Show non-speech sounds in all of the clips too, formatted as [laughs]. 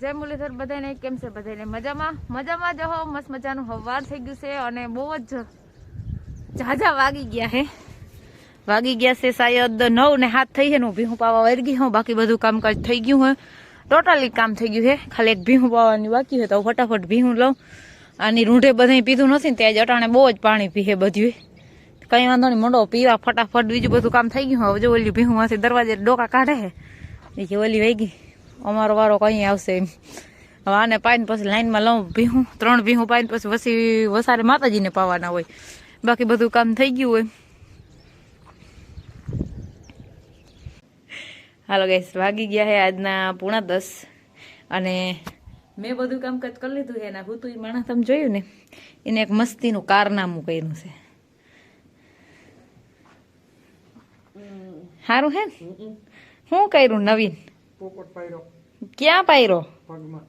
જય મુરલીધર બધાને કેમ છે બધાને મજામાં? મજામાં જ હો. મસ્ત મજાનું હવાર થઈ ગયું છે અને બહુ જ ઝાઝા વાગી ગયા હે. વાગી ગયા છે શાયદ નવ ને હાથ થઈ છે ને હું ભીહું પાવા વર્ગી હું. બાકી બધું કામકાજ થઈ ગયું હોય ટોટલી કામ થઈ ગયું છે ખાલી એક ભીહું પાવાની બાકી હોય તો ફટાફટ ભીહું લઉં. આની રૂંઢે બધાય પીધું નથી ને ત્યાં જ અટાણે બહુ જ પાણી પીએ બધું કઈ વાંધો નહીં, મોડો પીવા ફટાફટ. બીજું બધું કામ થઈ ગયું હવે જો ઓલી ભીહું માંથી દરવાજે ડોકા કાઢે છે એ કે ઓલી વહી ગઈ. અમારો વારો કઈ આવશે એમ. હવે આને પાઈને પછી લાઈનમાં લઉં ભીહું ત્રણ ભીહું પાઈને પછી વસી વસારે માતાજીને પાવાના હોય. બાકી બધું કામ થઈ ગયું હોય. હાલો ગેસ વાગી ગયા હે આજના પૂણા દસ. અને મેં બધું કામકાજ કરી લીધું છે એના હું તો એ માણસ તમે જોયું ને એને એક મસ્તીનું કારનામું કર્યું છે. સારું હે? ને શું કર્યું નવીન? પોપટ પાયરો. ક્યાં પાયરો? પગમાં.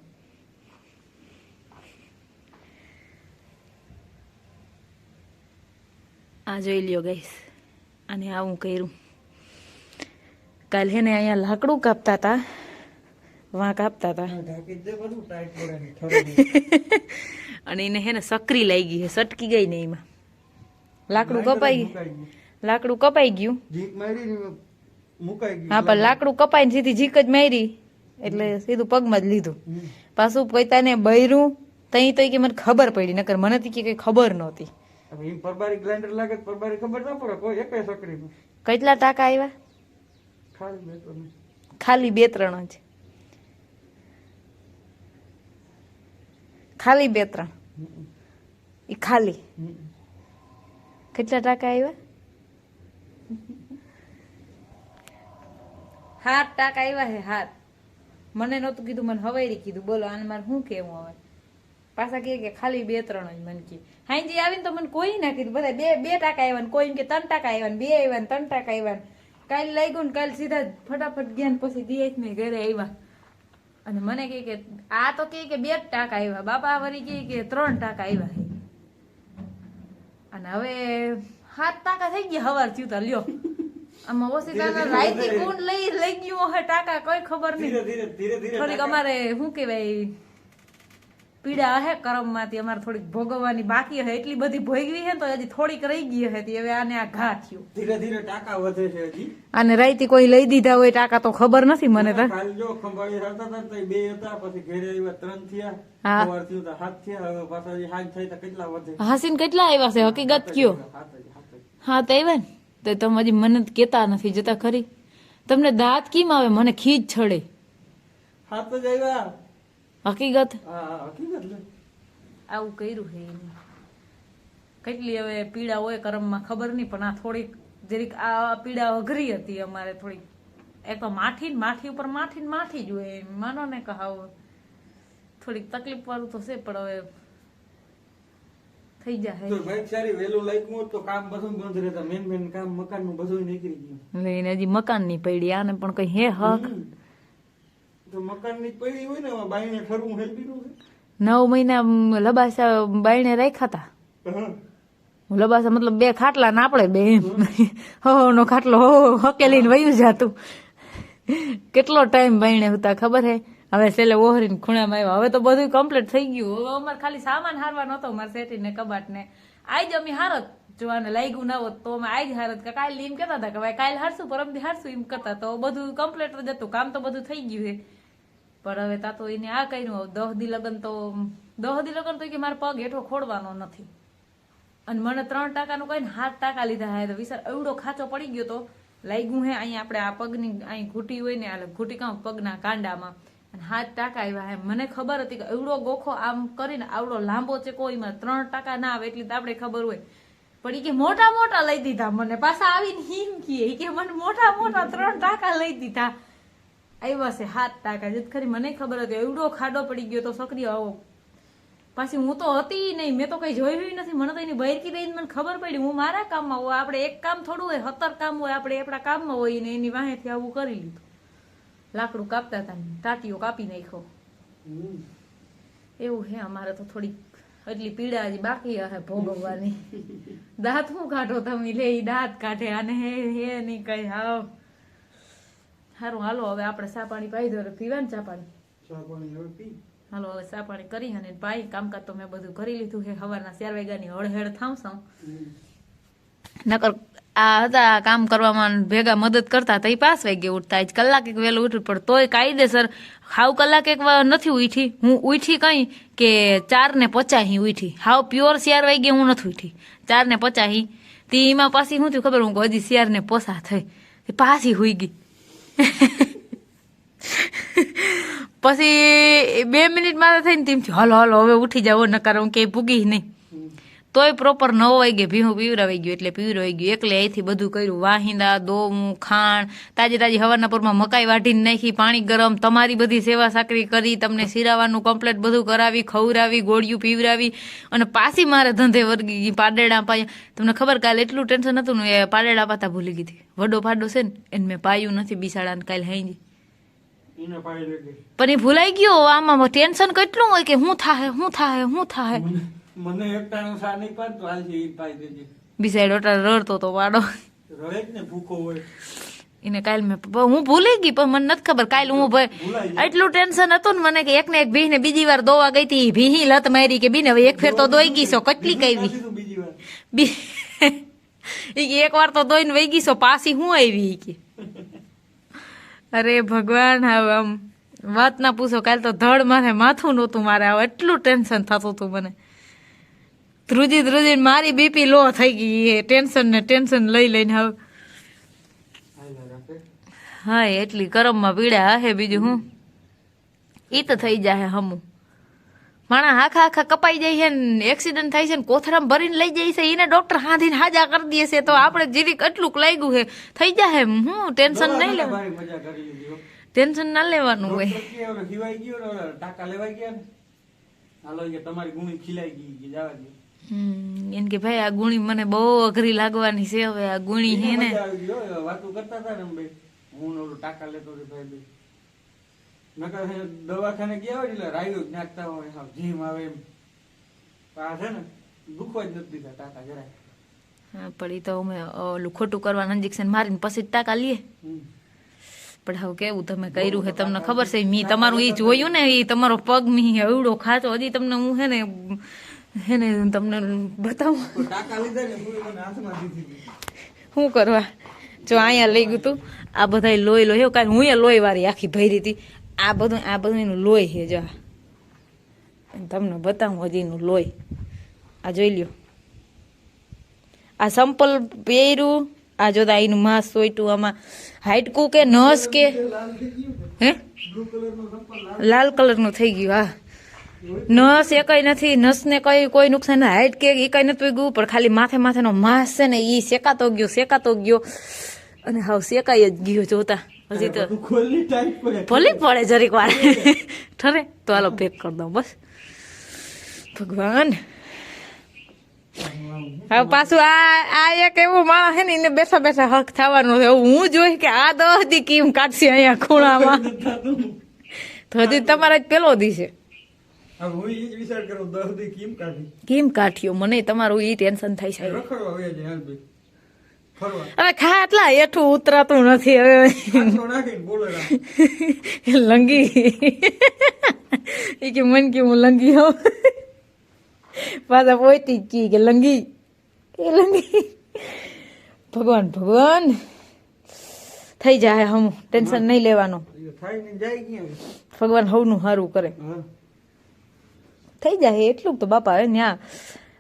આ જોઈ લ્યો ગઈશ અને આવું કર્યું. કાલ ને અહીંયા લાકડું કાપતા હતા વાં કાપતા હતા [laughs] અને એને હે ને સકરી લાગી ગઈ સટકી ગઈ ને એમાં. લાકડું કપાઈ લાકડું કપાઈ ગયું. હા પણ લાકડું કપાઈને સીધી જીક જ મારી. એટલે સીધું પગમાં જ લીધું. પાછું પોતાને બૈરું તઈ તો કે મને ખબર પડી નકર મને તો કે કઈ ખબર નહોતી. હવે એમ પરબારી ગ્રાઇન્ડર લાગે તો પરબારી ખબર ના પડે કોઈ એકે સકડીમાં. કેટલા ટાકા આવ્યા ખાલી બે ત્રણ. જ. ખાલી બે ત્રણ. એ ખાલી. કેટલા ટાકા આવ્યા હાથ ટાક આવ્યા હે, હાથ. મને નહોતું કીધું, મને હવાઈ કીધું. બોલો, આને મારે શું કેવું હવે? પાછા કહે કે ખાલી બે ત્રણ જ મને કે હાઈજી આવીને તો મને કોઈ ના કીધું. બધા બે બે ટાકા આવ્યા ને કોઈ કે ત્રણ ટાકા આવ્યા ને બે આવ્યા ને ત્રણ ટાકા આવ્યા ને. કાલ લાગ્યું ને કાલ સીધા ફટાફટ ગયા ને પછી દિયેશ ને ઘરે આવ્યા અને મને કહે કે, આ તો કહે કે બે જ ટાકા આવ્યા બાપા વળી કહે કે ત્રણ ટાકા આવ્યા અને હવે હાથ ટાકા થઈ ગયા હવાર થયું લ્યો. આમાં ઓછી તાના રાઈથી કોણ લઈ લઈ ગયું હે ટાકા કોઈ ખબર નહીં. ધીરે ધીરે ધીરે ધીરે થોડીક અમારે શું કહેવાય પીડા હે કરમમાંથી અમારે થોડીક ભોગવવાની બાકી હે. એટલી બધી ભોગવી હે તો હજી થોડીક રહી ગઈ હતી હવે આને આ ઘા થયું. ધીરે ધીરે ટાકા વધે છે હજી. આને રાઈથી કોઈ લઈ દીધા હોય ટાકા તો ખબર નથી મને તો. કાલ જો ખંભાળી હતા હતા તો બે હતા પછી ઘેરે આવ્યા ત્રણ થયા. સવાર થયું તો હાથ થયા હવે પાછા હાથ થાય તો કેટલા વધે? હસીન કેટલા આવ્યા છે? હકીકત કયો? હા તો આવ્યા ને. તો તમે હજી મને કેતા નથી જતા ખરી. તમને દાંત કેમ આવે? મને ખીજ છડે. હાથ જ આવ્યા. હકીકત? હા હા, હકીકત આવું કર્યું છે કેટલી હવે પીડા હોય કરમમાં ખબર નહીં પણ આ થોડીક જરીક આ પીડા અઘરી હતી અમારે થોડીક. એક તો માઠી ને માઠી ઉપર માઠી ને માઠી જ હોય એમ. માનો ને કહાવ થોડીક તકલીફ વાળું તો છે પણ હવે થઈ જાય. તો ભાઈ સારી વેલું લાગ્યું તો કામ બધું બંધ રહેતા. મેન મેન કામ મકાનનું બધું નીકળી ગયું. લઈને હજી મકાનની પડી આને પણ કઈ હે હક? તો મકાનની પડી હોય ને બાઈને ઠરવું હેલ્પી નું નવ મહિના લબાસા બાઈને રાખ્યા હતા લબાસા મતલબ બે ખાટલા ને આપણે બે એમ. હો નો ખાટલો હો હકેલીને વયું જાતું. કેટલો ટાઈમ બાઈને હતા ખબર હે? હવે છેલ્લે ઓહરીને ખૂણામાં આવ્યા. હવે તો બધું કમ્પ્લીટ થઈ ગયું. હવે અમારે ખાલી સામાન હારવાનો હતો. અમારે ને ને આજ અમે હારત જોવાને લાગ્યું ના હોત તો અમે આજ હારત કે કાલે એમ કહેતા હતા કે ભાઈ કાલે હારશું પરમથી હારશું એમ કરતા તો બધું કમ્પ્લીટ જ હતું. કામ તો બધું થઈ ગયું છે પણ હવે તા તો એને આ કર્યું. દહ દી લગન તો દહ દી લગન તો કે મારે પગ હેઠો ખોડવાનો નથી. અને મને ત્રણ ટાકાનું કહીને હાથ ટાકા લીધા હે. તો વિશાળ એવડો ખાચો પડી ગયો તો લાગ્યું હે, અહીંયા આપણે આ પગની અહીં ઘૂંટી હોય ને, આ ઘૂંટી કામ પગના કાંડામાં. અને હાથ ટાંકા આવ્યા એમ. મને ખબર હતી કે એવડો ગોખો આમ કરીને આવડો લાંબો છે કોઈમાં ત્રણ ટાકા ના આવે એટલી તો આપણે ખબર હોય. પણ ઈ કે મોટા મોટા લઈ દીધા મને. પાછા આવીને હિમ કીએ ઈ કે મને મોટા મોટા ત્રણ ટાકા લઈ દીધા. આવ્યા છે હાથ ટાકા. જેથી ખરી મને ખબર હતી. એવડો ખાડો પડી ગયો તો સક્રિય આવો. પાછી હું તો હતી નહીં. મેં તો કઈ જોયું નથી. મને તો એની બૈરકી દઈને મને ખબર પડી. હું મારા કામમાં હોય. આપણે એક કામ થોડું હોય સત્તર કામ હોય. આપણે આપણા કામમાં હોય ને એની વાહેથી આવું કરી લીધું. લાકડું કાપતા હતા ટાટીઓ કાપી નાખ્યો. એવું હે અમારે તો થોડીક એટલી પીડા હજી બાકી હે ભોગવવાની. દાંત શું કાઢો તમે? લે દાંત કાઢે અને હે હે નહીં કઈ હાવ. સારું હાલો હવે આપણે ચા પાણી પાઈ દો પીવાનું ચા પાણી હાલો હવે ચા પાણી કરી અને ભાઈ કામકાજ તો મેં બધું કરી લીધું છે સવારના ચાર વાગ્યાની હળહેળ થાવશું નકર આ હતા, કામ કરવામાં ભેગા મદદ કરતા તો એ પાંચ વાગે ઉઠતા. આજ કલાક એક વહેલું ઉઠવું પણ તોય કાયદેસર હાવ કલાક એક નથી ઉઠી. હું ઉઠી કઈ કે ચાર ને પચાસી ઉઠી. હાવ પ્યોર ચાર વાગે હું નથી ઉઠી. ચાર ને પચાસી. તે એમાં પાછી શું થયું ખબર? હું હજી ને પસા થઈ. પાછી હુઈ ગઈ. [laughs] પછી બે મિનિટ મારે થઈને તેમ થયું, હલો હલો, હવે ઉઠી જાવ નકાર હું ક્યાંય ભૂગી નહીં. તોય પ્રોપર નવ વાગે ભીહું પીવરાવાઈ ગયું એટલે પીવરાવાઈ ગયું. એકલે અહીંથી બધું કર્યું. વાહિંદા દોમું ખાણ તાજી તાજી હવાના પોરમાં મકાઈ વાઢીને નાખી પાણી ગરમ તમારી બધી સેવા સાકરી કરી તમને સિરાવાનું કમ્પ્લેટ બધું કરાવી ખવડાવી ગોળિયું પીવરાવી અને પાછી મારે ધંધે વર્ગી ગઈ પાડેડા પાયા. તમને ખબર કાલે એટલું ટેન્શન હતું ને એ પાડેડા પાતા ભૂલી ગઈ હતી. વડો પાડો છે ને એને મેં પાયું નથી બિસાડાને કાલે હાઈ પણ એ ભૂલાઈ ગયો આમાં ટેન્શન કેટલું હોય કે હું થાય હું થાય હું થાય મને- એકટાણું સા નહીં પાડતો હાલશે ઈ પાઈ દેજે. રડતો તો વાડો. રડે જ ને ભૂખો હોય. એને કાલ મેં હું ભૂલી ગઈ પણ મને નથી ખબર. કાલ હું ભાઈ એટલું ટેન્શન હતું ને મને કે એક ને એક ભીને બીજી વાર દોવા ગઈ હતી. ભીહી લત મારી કે બીને હવે એક ફેર તો દોઈ ગઈ છો કેટલી કઈ તું [laughs] એક વાર તો દોઈને વહી ગઈ છો પાછી હું આવી કે. અરે ભગવાન હવે આમ વાત ના પૂછો. કાલ તો ધડ મારે માથું નહોતું મારે. હવે એટલું ટેન્શન થતું હતું મને. ધ્રુજી ધ્રુજી મારી બીપી લો થઈ ગઈ ટેન્શન ને ટેન્શન લઈ લઈને હવે. હા એટલી કરમમાં પીડા હે બીજું હું. ઈ તો થઈ જાય હમું. માણા આખા આખા કપાઈ જાય છે ને એક્સિડન્ટ થાય છે ને કોથરામાં ભરીને લઈ જાય છે. એને ડોક્ટર હાંધીને હાજા કરી દે છે. તો આપણે જીરીક એટલું લાગ્યું છે. થઈ જાય હું ટેન્શન નહીં લેવાનું હો. ટેન્શન ના લેવાનું હોય. ડોક્ટર કે ઓલો ખીવાઈ ગયો ને લેવાઈ ગયા હાલો તમારી ગુણી ખીલાઈ ગઈ જવા એમ કે ભાઈ આ ગુણી મને બહુ અઘરી લાગવાની છે હવે આ ગુણી હે ને. હો. વાતો કરતા હતા ને ભાઈ હું ઓલું ટાંકા લેતો હતો ભાઈ નકર દવાખાને ગયા હોય એટલે રાયું નાખતા હોય હાવ જીમ આવે એમ. આ છે ને દુખવા જ નથી દીધા ટાકા જરાય. હા, પણ એ તો અમે ઓલું ખોટું કરવાનું ઇન્જેક્શન મારીને પછી ટાકા લઈએ. પણ હવે કેવું તમે કર્યું હે તમને ખબર છે મી તમારું એ જોયું ને એ તમારો પગ મી એવડો ખાતો હજી તમને હું હે ને હે ને તમને બતાવું. શું કરવા? જો અહીંયા લઈ ગયું તું. આ બધા લોહી લોહી. કાંઈ હું લોહી વાળી આખી ભરી હતી. આ બધું આ બધું એનું લોહી છે, જો. તમને બતાવું હજી એનું લોહી. આ જોઈ લ્યો. આ સંપલ પહેર્યું. આ જોતા એનું માંસ સોઈટું આમાં. હાઈટકું કે નસ કે? હે? લાલ કલરનું થઈ ગયું, હા. નસ એ કઈ નથી નસ ને કઈ કોઈ નુકસાન હાઈટ કે એ કઈ નથી ગયું પણ ખાલી માથે માથેનો માંસ છે ને એ શેકાતો ગયો શેકાતો ગયો. અને હાવ શેકાઈ જ ગયો જોતા. હજી તો ભલે પડે જરીક વાર ઠરે તો હાલો પેક કરી દઉં બસ. ભગવાન. હવે પાછું આ આ એક એવું માણસ છે ને એને બેઠા બેઠા હક થવાનું છે. હું જોઈ કે આ દસ દી કેમ કાઢશે અહીંયા ખૂણામાં? [laughs] તો હજી તમારા જ પેલો દી છે. હું ઈ જ વિચાર કરું દસ દી કેમ કાઢી? કેમ કાઢ્યો? મને તમારું ઈ ટેન્શન થાય છે. રખડવા હાલ ભાઈ હવે ખા એટલા હેઠું ઉતરાતું નથી હવે. લંગી. એ કે મન કે હું લંગી હોઉં. પાછા પોતી જ કી કે લંગી. એ લંગી. ભગવાન ભગવાન. થઈ જાય હમ. ટેન્શન નહીં લેવાનું. ભગવાન હવનું સારું કરે. થઈ જાય એટલું તો બાપા હવે ન્યા.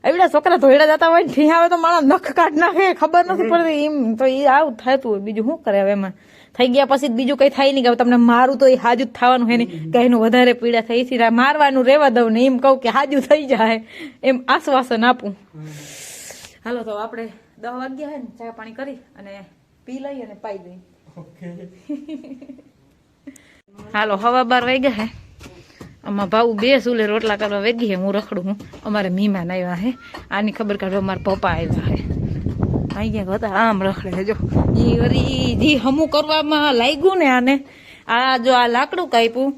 એવડા છોકરા ધોયડા જતા હોય ને આવે તો મારા નખ કાઢ નાખે ખબર નથી પડતી. એમ તો એ આવું થતું હોય. બીજું શું કરે હવે એમાં? થઈ ગયા પછી બીજું કઈ થાય નહીં કે તમને મારું તો એ હાજુ જ થવાનું છે નહીં એનું વધારે પીડા થઈ છે મારવાનું રહેવા દઉં ને એમ કહું કે હાજુ થઈ જાય. એમ આશ્વાસન આપું. હાલો તો આપણે દસ વાગ્યા હોય ને ચા પાણી કરી અને પી લઈ અને પાઈ દઈ. [laughs] હાલો હવા બાર વાગ્યા હે. આમાં ભાવ બે સુલે રોટલા કરવા વેગી હે, હું રખડું હું. અમારે મહેમાન આવ્યા હે. આની ખબર કાઢવા મારા પપ્પા આવ્યા હે. અહીં ગયા હતા, આમ રખડે જો. ઈ વળી જી હમું કરવામાં લાગ્યું ને આને. આ જો આ લાકડું કાપ્યું,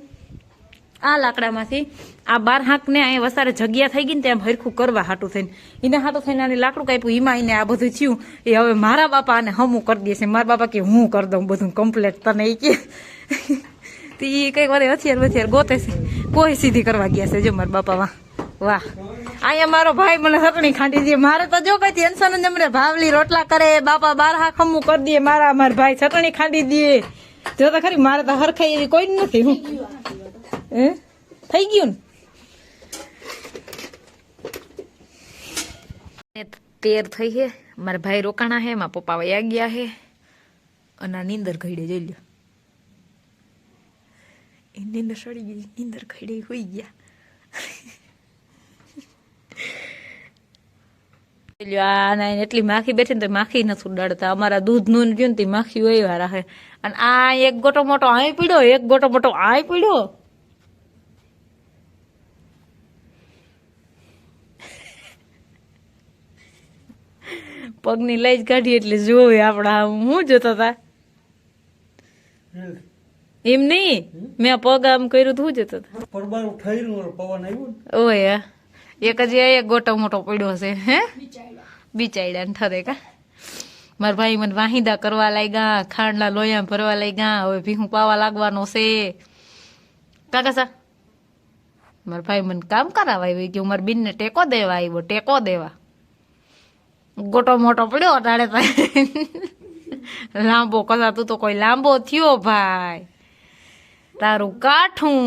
આ લાકડામાંથી આ બાર હાંકને અહીં વસારે જગ્યા થઈ ગઈ ને ત્યાં હરખું કરવા હાટું થઈને. એને હાટું થઈને આને લાકડું કાપ્યું એમાં એને આ બધું થયું. એ હવે મારા બાપા આને હમું કરી દેશે. મારા બાપા કે હું કરી દઉં બધું કમ્પ્લેટ તને એ કે. તી વારે વાર હથિયાર વથિયાર ગોતે છે. કોઈ સીધી કરવા ગયા છે જો મારા બાપા વાહ. વાહ અહીંયા મારો ભાઈ મને હકણી ખાંડી દે. મારે તો જો કઈ ટેન્શન જ એમને ભાવલી રોટલા કરે, બાપા બાર હા ખમું કરી દે. મારા મારા ભાઈ ચટણી ખાંડી દે. જો તો ખરી, મારે તો હરખાઈ એવી કોઈ નથી હું. હે? થઈ ગયું ને? તેર થઈ છે મારા ભાઈ રોકાણા હે, મારા પપ્પા વયા ગયા હે. અને નીંદર ઘડે જોઈ લ્યો. એ નીંદર સડી ગઈ નીંદર ખડી હોઈ ગયા લ્યો, આ ના એટલી માખી બેઠી ને તો માખી નથી ઉડાડતા અમારા દૂધનું નું રહ્યું ને તે માખી હોય રાખે અને આ એક ગોટો મોટો આય પીડ્યો એક ગોટો મોટો આય પીડ્યો પગની લઈ જ કાઢી એટલે જોવે આપણા હું જોતા હતા એમ નહીં મેં પગ આમ કર્યું તું જતો પરબારું ઠર્યું પવન આવ્યું ઓય એક જ એક ગોટો મોટો પડ્યો છે હે? બિચાડ્યા ને થરે કા. મારા ભાઈ મને વાહિંદા કરવા લાગ્યા ખાંડના લોયા ભરવા લાગ્યા હવે ભીહું પાવા લાગવાનો છે. કાકા સા? મારા ભાઈ મને કામ કરાવવા આવી ગયું મારા બિનને ટેકો દેવા આવ્યો ટેકો દેવા. ગોટો મોટો પડ્યો અટાડે લાંબો કદા તું તો કોઈ લાંબો થયો ભાઈ. તારું કાઠું,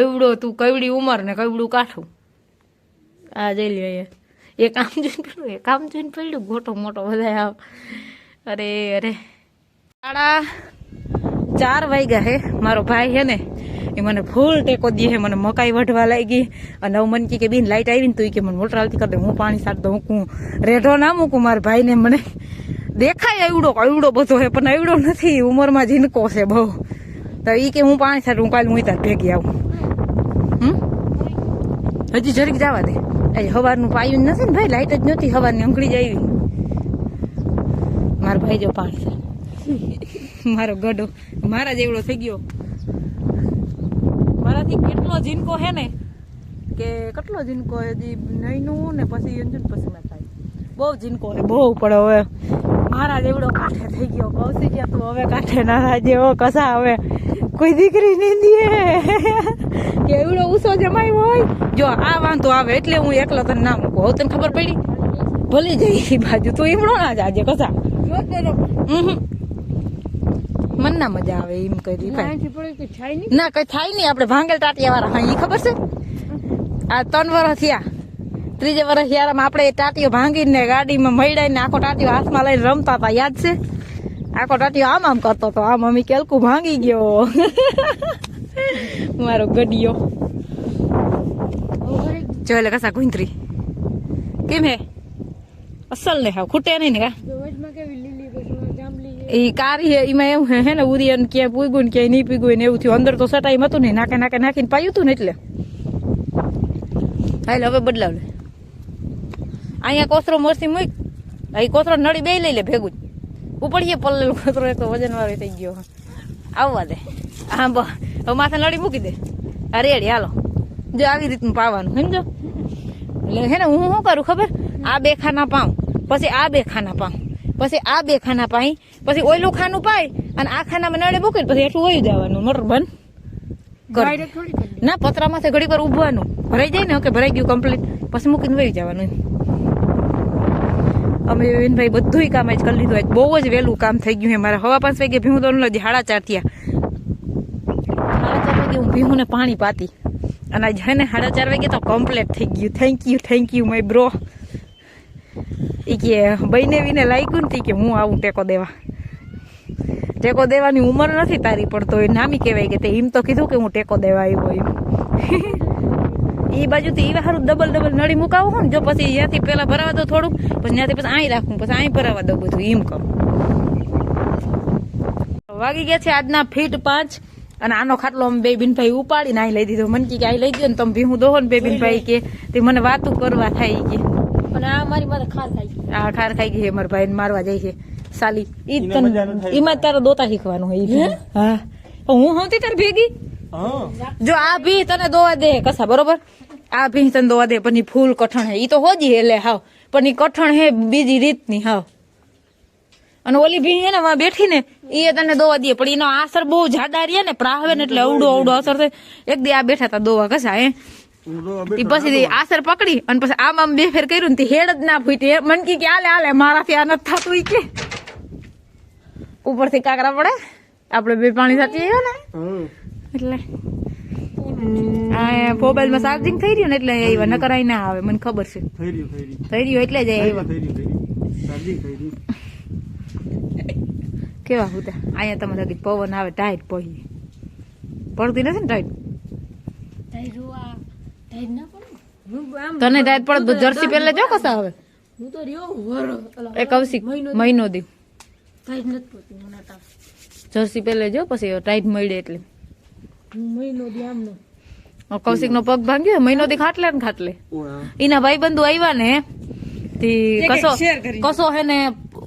એવડો તું કવડી ઉંમર ને કવડું કાઠું. આ જઈ લ્યો એ. એક આમ જોઈને પડ્યું એક આમ જોઈને પડ્યું. ગોટો મોટો બધા આવ અરે અરે. સાડા ચાર વાગ્યા હે. મારો ભાઈ હે ને, એ મને ફૂલ ટેકો દે હે. મને મકાઈ વઢવા લાગી. અને હવે મને કે બેન લાઈટ આવી ને તો કે મને મોટર આવતી કરી દે. હું પાણી સાટ દઉં, હું રેઢો ના મૂકું. મારા ભાઈને મને દેખાય એવડો એવડો બધો હે, પણ એવડો નથી. ઉંમરમાં ઝીનકો છે બહુ. તો ઈ કે હું પાણી સાથે હું કાલે હું તાર ભેગી આવું. હમ? હજી જરીક જવા દે. આજે હવારનું પાયું નથી ને ભાઈ, લાઈટ જ નહોતી, હવારની અંકળી જ આવી. મારો ભાઈ જો પાણી મારો ગઢો મારા જેવડો થઈ ગયો. મારાથી કેટલો જીનકો હે ને કે કેટલો જીનકો હજી નઈનું ને પછી અંજન પછી મેં થાય બહુ જીનકો હે, બહુ પડે હવે મારા જેવડો કાંઠે થઈ ગયો. કૌશી ગયા તું હવે કાંઠે ના થાય હો, કસા હવે? કોઈ દીકરી દે કે એવડો ઉસો જમાય હોય. જો આ વાંધો આવે એટલે હું એકલો તને ના મૂકું. હવે તને ખબર પડી? ભલે જઈ બાજુ. તો ઈમડો ના જાજે કસા. મન ના મજા આવે એમ કરી ના કઈ થાય નહીં. આપણે ભાંગેલ ટાટિયા વાળા હા એ ખબર છે? આ ત્રણ વર્ષ થયા. ત્રીજે વર્ષ યારમાં આપણે એ ટાટીઓ ભાંગીને ગાડીમાં મળીને આખો ટાટીઓ હાથમાં લઈને રમતા હતા. યાદ છે? આખો ટાટી આમ આમ કરતો હતો. આ મમ્મી કેલકું ભાંગી ગયો. મારો ગડિયો. જો એટલે કસા ગુંતરી કેમ હે? અસલ ને હા ખૂટે નહીં ને કા? એ કારી હે એમાં એવું હે ને ઉરી અને ક્યાંય પૂગ્યું ને ક્યાંય નહીં પૂગ્યું ને એવું થયું. અંદર તો સટાઈ હતું ને નાકે નાકે નાખીને પાયું હતું ને એટલે. હાલ હવે બદલાવ લે. અહીંયા કોથરો મરસી મૂક. અહીં કોથરો નળી બે લઈ લે ભેગું ઉપડીએ પલ્લેલો કૂતરો એક તો વજન વાળો થઈ ગયો. આવવા દે. હા બ હવે માથે નળી મૂકી દે. આ રેડી હાલો. જો આવી રીતનું પાવાનું સમજો? એટલે હે ને હું શું કરું ખબર? આ બે ખાના પાઉં પછી આ બે ખાના પાઉં પછી આ બે ખાના પાઈ પછી ઓયલું ખાનું પાય અને આ ખાનામાં નળે મૂકીને પછી એટલું વયું જવાનું. મોટર બંધ. ના પતરામાંથી ઘડી વાર ઉભવાનું ભરાઈ જાય ને ઓકે ભરાઈ ગયું કમ્પ્લીટ પછી મૂકીને વહી જવાનું અમે વિનભાઈ બધું કામ જ કરી લીધું. બહુ જ વહેલું કામ થઈ ગયું છે મારા હવા પાંચ વાગે ભીહું તો નથી હાડા ચાર થયા. હાડા ચાર વાગે હું ભીહુંને પાણી પાતી. અને આજ હે ને સાડા ચાર વાગે તો કમ્પ્લેટ થઈ ગયું. Thank you thank you my bro એ કે બહીને વિને લાગ્યું ને કે હું આવું ટેકો દેવા. ટેકો દેવાની ઉંમર નથી તારી પણ તો એ નામી કહેવાય કે તે એમ તો કીધું કે હું ટેકો દેવા આવ્યો એમ. [laughs] એ બાજુથી એ સારું ડબલ ડબલ નળી મુકાવું હોય ને જો પછી ત્યાંથી પેલા ભરાવા દો થોડુંક પછી ત્યાંથી પછી અહીં રાખું પછી અહીં ભરાવા દઉં બધું એમ કહું વાગી ગયા છે આજના ફીટ પાંચ અને આનો ખાટલો અમે બે બિનભાઈ ઉપાડીને અહીં લઈ દીધો. મને કે અહીં લઈ ગયો ને તમે ભીહું દોહો ને બે બિનભાઈ કે તે મને વાતું કરવા થાય કે. અને આ મારી મારે ખાર ખાઈ ગઈ આ ખાર ખાઈ ગઈ છે મારા ભાઈ મારવા જાય છે. સાલી ઈ જ તને. ઈમાં જ તારો દોતા શીખવાનું હોય હા? પણ હું હોતી તાર ભેગી? હા જો આ ભી તને દોવા દે કસા બરોબર? આ ભી તને દોવા દે પણ ફૂલ કઠણ હે. ઈ તો હોજી એટલે હાવ. પણ ઈ કઠણ હે બીજી રીતની હાવ. અને ઓલી ભી હે ને વાં બેઠી ને એ તને દોવા દે. પણ એનો અસર બહુ જાડા રહે ને પ્રાહવે ને એટલે અવડો અવડો અસર થાય. એક દી આ બેઠા તા દોવા કસા હે? ઈ પછી આસર પકડી અને પછી આમ આમ બે ફેર કર્યું ને તે હેડ જ ના ફૂટી. મન કી કે આલે આલે મારાથી આ નથી થતું ઈ કે. ઉપરથી કાકરા પડે. આપણે બે પાણી સાચી આવ્યો ને? એટલે. મોબાઈલમાં ચાર્જિંગ થઈ રહ્યું ને એટલે આવ્યા નકર અહીં ના આવે મને ખબર છે. થઈ રહ્યું થઈ રહ્યું. થઈ રહ્યું એટલે જ આવ્યા થઈ રહ્યું થઈ રહ્યું. ચાર્જિંગ થઈ રહ્યું. કેવા હતા? અહીંયા તમારે હજી પવન આવે ટાઈટ પડી પડતી નથી ને ટાઈટ તારી જોવા તારી ના પડે? હું આમ તને ટાઈટ પડે તો જર્સી પહેલે જો કસા આવે? હું તો રહ્યો વરો. અલા, મહિનો દી. નથી પડતી જર્સી પહેલે જો પછી ટાઈટ મળે એટલે. મહિનો દી આમનો કૌશિક નો પગ ભાંગ્યો મહિનો દી ખાટલે ને ખાટલે. એના ભાઈ બંધુ આવ્યા ને તી કસો કસો હે ને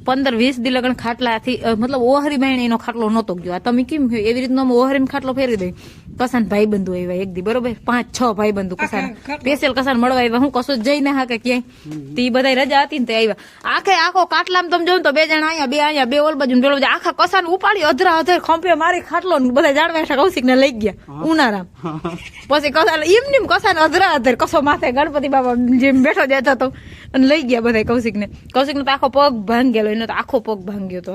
પંદર વીસ દી લગન ખાટલા થી મતલબ ઓહરી બહેણી એનો ખાટલો નહોતો ગયો. આ તમે કેમ એવી રીતનો ઓહરી ખાટલો ફેરવી દઈ. કસાન ભાઈ બંધુ આવ્યા એક દી બરોબર? પાંચ છ ભાઈ બંધુ કસાન. સ્પેશિયલ કસાન મળવા આવ્યા. હું કશું જ જઈ ના હાકે ક્યાંય. તે બધા રજા હતી ને તે આવ્યા. આખે આખો કાટલામાં તમે જોયું તો બે જણા અહીંયા બે અહીંયા બે ઓલ બાજુ પેલો આખા કસાન ઉપાડી અધરા અધર ખંભે મારી ખાટલો ને બધા જાડવા કૌશિક ને લઈ ગયા ઉનારામ પછી કસાન એમ નીમ કસાન અધરા અધર કસો માથે ગણપતિ બાબા જેમ બેઠો જતો હતો. અને લઈ ગયા બધા કૌશિક ને કૌશિક નો તો આખો પગ ભાંગેલો એનો તો આખો પગ ભાંગ્યો તો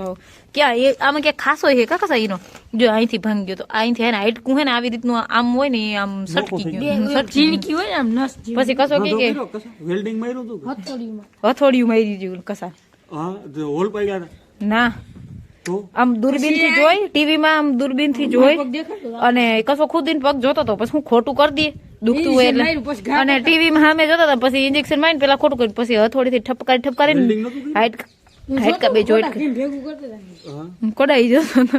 ક્યાં એ આમાં ક્યાં ખાસો છે? કા કસા એનો? જો અહીંથી ભાંગ્યો તો અહીંથી હે ને હાઈટકું હે ને આવી રીતનું આમ હોય ને આમ સટકી ગયું. સટકી હોય ને આમ નસ પછી કસો કે કે? વેલ્ડિંગ માર્યું તું હથોડીમાં. હથોડીયું મારી દીધું કસા. હા જે હોલ પાઈ ગયા ના. આમ દૂરબીનથી જોઈ ટીવી માં આમ દૂરબીનથી જોઈ અને કસો ખુદીન પગ જોતો તો પછી હું ખોટું કરી દઈએ દુખતું હોય એટલે. અને ટીવી માં સામે જોતા હતા પછી ઇન્જેક્શન મારીને પેલા ખોટું કર્યું પછી હથોડી થી ઠપકારી ઠપકારી હાઈટ હાઈટ કા બે જોઈટ હા. કોડાઈ જતો તો.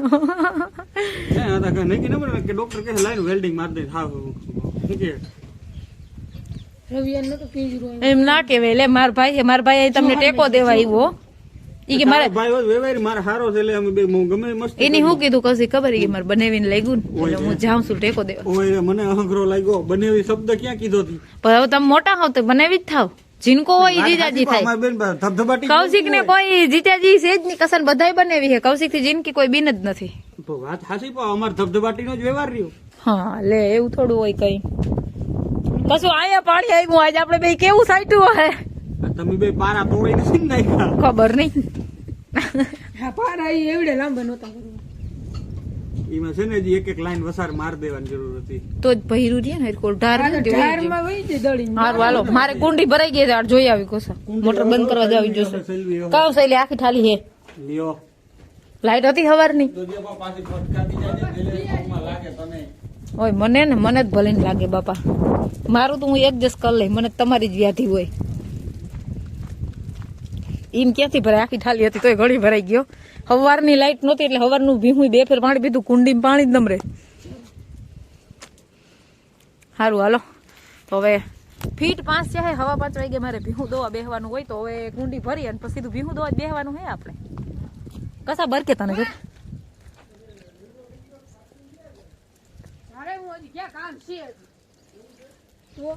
હે, આ તો કઈ નક્કી ન કે ડોક્ટર કહે લાઈન વેલ્ડિંગ માર દે. હા શું કે રવિવાર નતો પિંજરો એમ ના કેવાય લે માર ભાઈ માર ભાઈ તમને ટેકો દેવા આવ્યો ઈ કે મારે ભાઈ વેવારી મારે હારો છે એટલે અમે બે ગમે મસ્ત એની શું કીધું કશી ખબર? કે મારે બનાવીને લાગ્યું ને. એટલે હું જાઉં છું ટેકો દેવા. ઓય મને અહંગ્રો લાગ્યો. બનેવી શબ્દ ક્યાં કીધો પણ હવે તમે મોટા હો તો બનાવી જ થાવ. જીનકો હોય જીજાજી થાય. ધબધબાટી કૌશિક ને કોઈ જીજાજી છે જ નહીં કસન બધાય બનેવી છે. કૌશિકથી જિંદગી કોઈ બિન જ નથી. વાત હાસી પણ અમાર ધબધબાટીનો જ વ્યવહાર રહ્યો. હા લે એવું થોડું હોય કઈ. કશું આયા પાણી આવ્યું આજે આપણે બે કેવું સાઈટું હે તમે બે પારા તોડી નથી નાખ્યા. ખબર નહીં. પારા એવડે લાંબા નહોતા એમાં છે ને હજી એક એક લાઈન વસાર માર દેવાની જરૂર હતી. તો જ ભૈરું છે ને હરખું ઢાર જોઈ વહી જાય દળી હારું હાલો મારે કુંડી ભરાઈ ગઈ છે આ જોઈ આવી કોસા. મોટર બંધ કરવા જાવી જોશે. કાવ સૈલી આખી ઠાલી હે. લ્યો. લાઈટ હતી સવારની જે ઓય મને ને મને જ ભલે ને લાગે બાપા. મારું તો હું એડજસ્ટ કરી લઈ મને તમારી જ વ્યાધિ હોય. ઈમ ક્યાંથી ભરાય? આખી ઠાલી હતી તોય ઘડી ભરાઈ ગયો. હવારની લાઈટ નહોતી એટલે હવારનું ભીહું બે ફેર પાણી પીધું કુંડીમાં પાણી જ નમરે. સારું હાલો. તો હવે ફીટ પાંચ છે હવા પાંચ વાગે મારે ભીહું દોવા બેહવાનું હોય તો હવે કુંડી ભરી અને પછી સીધું ભીહું દોવા બેહવાનું હે આપણે. કસા બરકે તને જો ક્યાં કામ છે તો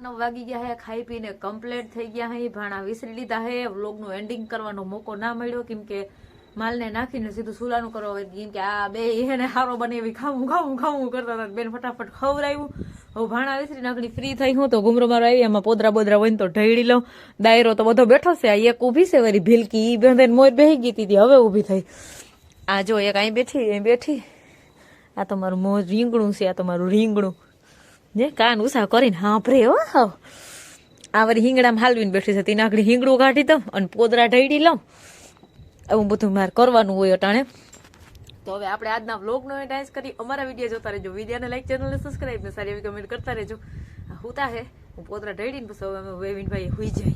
નવ વાગી ગયા હે, ખાઈ પીને કમ્પ્લેટ થઈ ગયા હે ભાણા વિસરી લીધા હે. વ્લોગનું એન્ડિંગ કરવાનો મોકો ના મળ્યો, કેમ કે માલને નાખીને સીધું સુલાનું કરવા કેમ કે આ બે એને હારો બને એવી ખાવું ખાવું ખાવું કરતા હતા. બેન ફટાફટ ખવડાવ્યું હવે ભાણા વિસરી નાખડી ફ્રી થઈ હું તો ઘુમરો મારો આવી એમાં પોદરા બોદરા હોય તો ઢળી લઉં. દાયરો તો બધો બેઠો છે, આ એક ઊભી છે વરી ભીલકી, ઈ બેન મોર બેહી ગઈ હતી હવે ઊભી થઈ. આ જો એક અહીં બેઠી અહીં બેઠી. આ તમારું મોં રીંગણું છે, આ તમારું રીંગણું. જે કાન ઉષા કરીને હાંભરે હો હાવ આ હિંગડામાં હાલવીને બેઠી છે તેના આગળ હિંગડું કાઢી દઉં અને પોદરા ઢળી લઉં. એવું બધું મારે કરવાનું હોય અટાણે. તો હવે આપણે આજના વ્લોગનો એટાઈઝ કરી. અમારા વીડિયો જોતા રહેજો. વિડીયોને લાઈક ચેનલને સબસ્ક્રાઈબ ને સારી એવી કમેન્ટ કરતા રહેજો. હુતા હે. હું પોદરા ઢળીને પછી હવે અમે વેવિનભાઈ હોઈ જાય